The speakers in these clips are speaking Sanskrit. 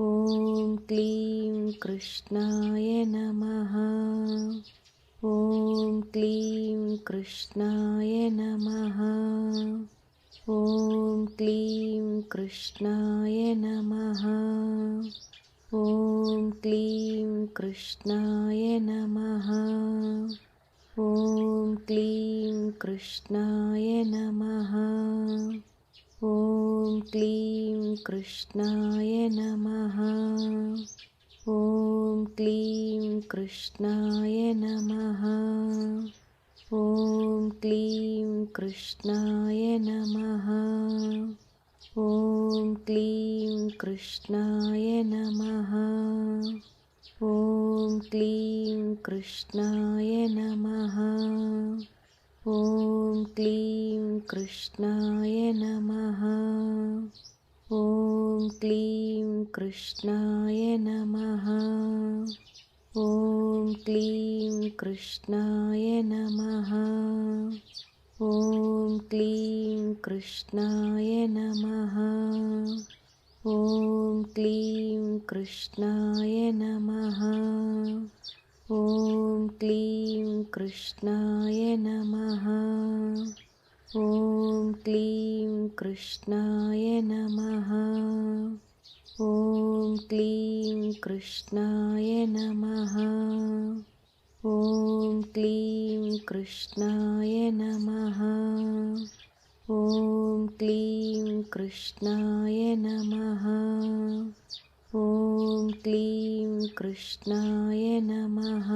ॐ क्लीं कृष्णाय नमः। ॐ क्लीं कृष्णाय नमः। ॐ क्लीं कृष्णाय नमः। ॐ क्लीं कृष्णाय नमः। ॐ क्लीं कृष्णाय नमः ॐ क्लीं कृष्णाय नमः। ॐ क्लीं कृष्णाय नमः। ॐ क्लीं कृष्णाय नमः। ॐ क्लीं कृष्णाय नमः। ॐ क्लीं कृष्णाय नमः ॐ क्लीं कृष्णाय नमः। ॐ क्लीं कृष्णाय नमः। ॐ क्लीं कृष्णाय नमः। ॐ क्लीं कृष्णाय नमः। ॐ क्लीं कृष्णाय नमः ॐ क्लीं कृष्णाय नमः। ॐ क्लीं कृष्णाय नमः। ॐ क्लीं कृष्णाय नमः। ॐ क्लीं कृष्णाय नमः। ॐ क्लीं कृष्णाय नमः क्लीं कृष्णाय नमः।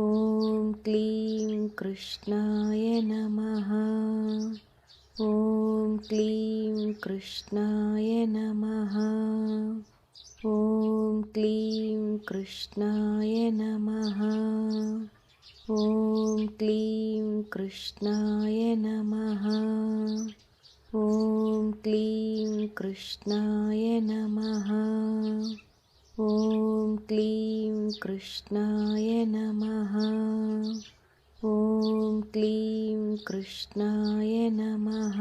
ॐ क्लीं कृष्णाय नमः। ॐ क्लीं कृष्णाय नमः। ॐ क्लीं कृष्णाय नमः। ॐ क्लीं कृष्णाय नमः ॐ क्लीं कृष्णाय नमः। ॐ क्लीं कृष्णाय नमः। ॐ क्लीं कृष्णाय नमः।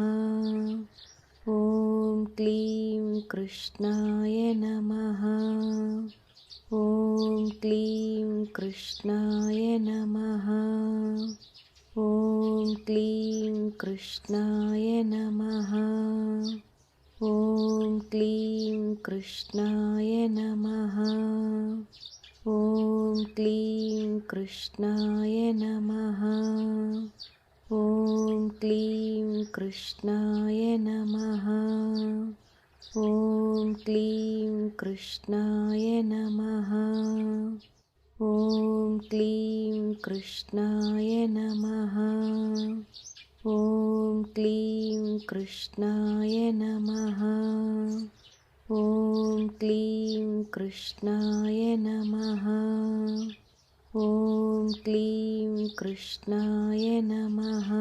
ॐ क्लीं कृष्णाय नमः। ॐ क्लीं कृष्णाय नमः। ॐ क्लीं कृष्णाय नमः। ॐ क्लीं कृष्णाय नमः। ॐ क्लीं कृष्णाय नमः। ॐ क्लीं कृष्णाय नमः। ॐ क्लीं कृष्णाय नमः। ॐ क्लीं कृष्णाय नमः ॐ क्लीं कृष्णाय नमः। ॐ क्लीं कृष्णाय नमः। ॐ क्लीं कृष्णाय नमः।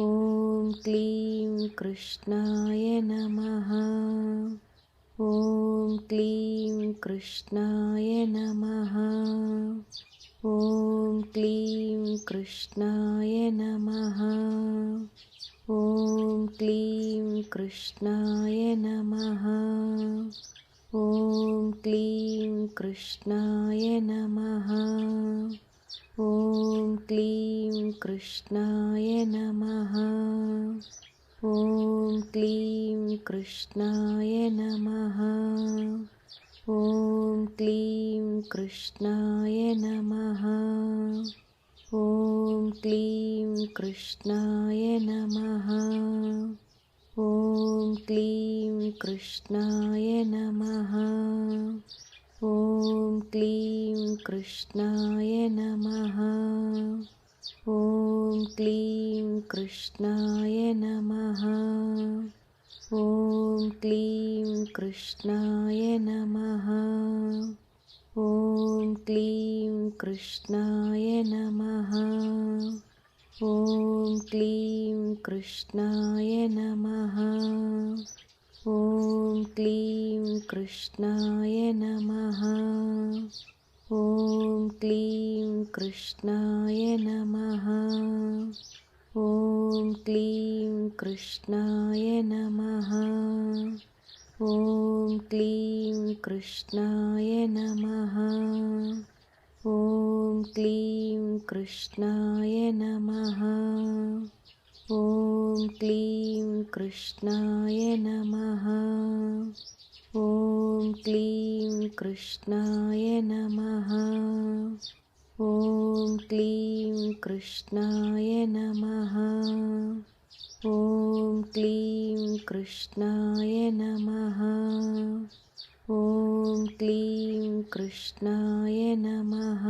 ॐ क्लीं कृष्णाय नमः। ॐ क्लीं कृष्णाय नमः ॐ क्लीं कृष्णाय नमः। ॐ क्लीं कृष्णाय नमः। ॐ क्लीं कृष्णाय नमः। ॐ क्लीं कृष्णाय नमः। ॐ क्लीं कृष्णाय नमः ॐ क्लीं कृष्णाय नमः। ॐ क्लीं कृष्णाय नमः। ॐ क्लीं कृष्णाय नमः। ॐ क्लीं कृष्णाय नमः। ॐ क्लीं कृष्णाय नमः। ॐ क्लीं कृष्णाय नमः। ॐ क्लीं कृष्णाय नमः। ॐ क्लीं कृष्णाय नमः। ॐ क्लीं कृष्णाय नमः। ॐ क्लीं कृष्णाय नमः। ॐ क्लीं कृष्णाय नमः ॐ क्लीं कृष्णाय नमः। ॐ क्लीं कृष्णाय नमः। ॐ क्लीं कृष्णाय नमः। ॐ क्लीं कृष्णाय नमः। ॐ क्लीं कृष्णाय नमः ॐ क्लीं कृष्णाय नमः। ॐ क्लीं कृष्णाय नमः।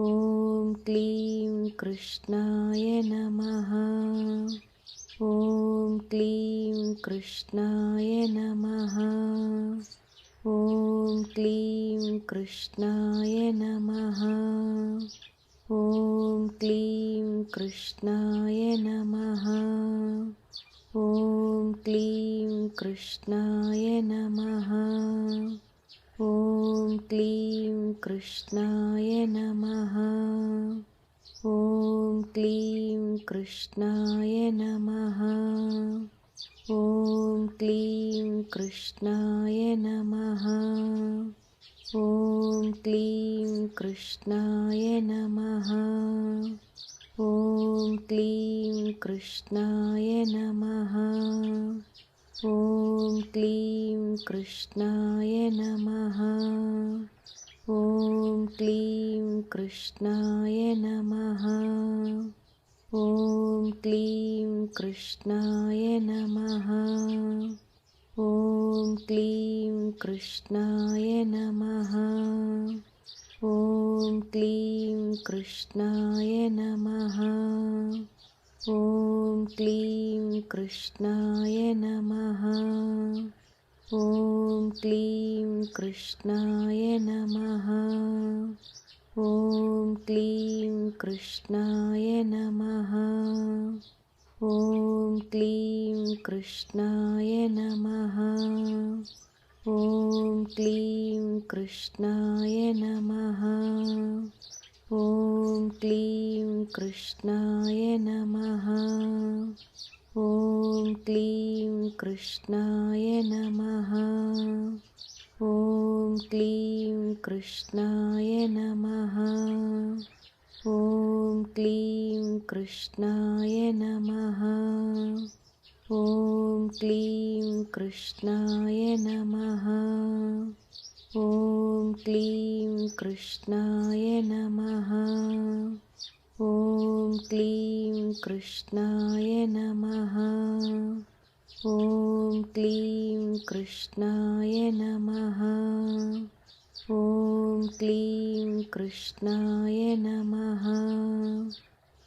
ॐ क्लीं कृष्णाय नमः। ॐ क्लीं कृष्णाय नमः। ॐ क्लीं कृष्णाय नमः ॐ क्लीं कृष्णाय नमः। ॐ क्लीं कृष्णाय नमः। ॐ क्लीं कृष्णाय नमः। ॐ क्लीं कृष्णाय नमः। ॐ क्लीं कृष्णाय नमः ॐ क्लीं कृष्णाय नमः। ॐ क्लीं कृष्णाय नमः। ॐ क्लीं कृष्णाय नमः। ॐ क्लीं कृष्णाय नमः। ॐ क्लीं कृष्णाय नमः ॐ क्लीं कृष्णाय नमः। ॐ क्लीं कृष्णाय नमः। ॐ क्लीं कृष्णाय नमः। ॐ क्लीं कृष्णाय नमः। ॐ क्लीं कृष्णाय नमः ॐ क्लीं कृष्णाय नमः। ॐ क्लीं कृष्णाय नमः। ॐ क्लीं कृष्णाय नमः। ॐ क्लीं कृष्णाय नमः। ॐ क्लीं कृष्णाय नमः। ॐ क्लीं कृष्णाय नमः ॐ क्लीं कृष्णाय नमः। ॐ क्लीं कृष्णाय नमः। ॐ क्लीं कृष्णाय नमः। ॐ क्लीं कृष्णाय नमः। ॐ क्लीं कृष्णाय नमः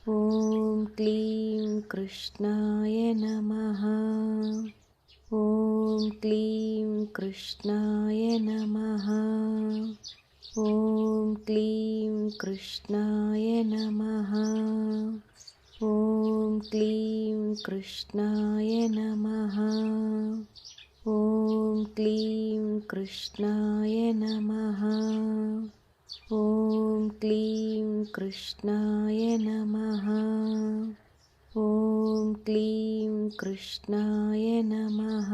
ॐ क्लीं कृष्णाय नमः। ॐ क्लीं कृष्णाय नमः। ॐ क्लीं कृष्णाय नमः। ॐ क्लीं कृष्णाय नमः। ॐ क्लीं कृष्णाय नमः। ॐ क्लीं कृष्णाय नमः। ॐ क्लीं कृष्णाय नमः।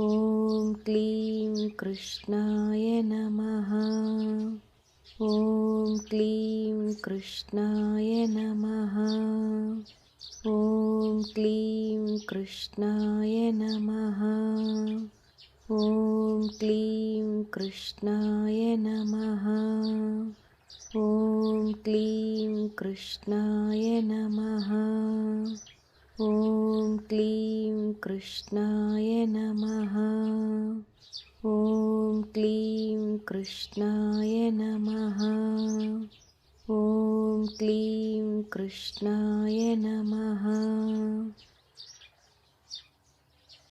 ॐ क्लीं कृष्णाय नमः। ॐ क्लीं कृष्णाय नमः। ॐ क्लीं कृष्णाय नमः। ॐ क्लीं कृष्णाय नमः ॐ क्लीं कृष्णाय नमः। ॐ क्लीं कृष्णाय नमः। ॐ क्लीं कृष्णाय नमः। ॐ क्लीं कृष्णाय नमः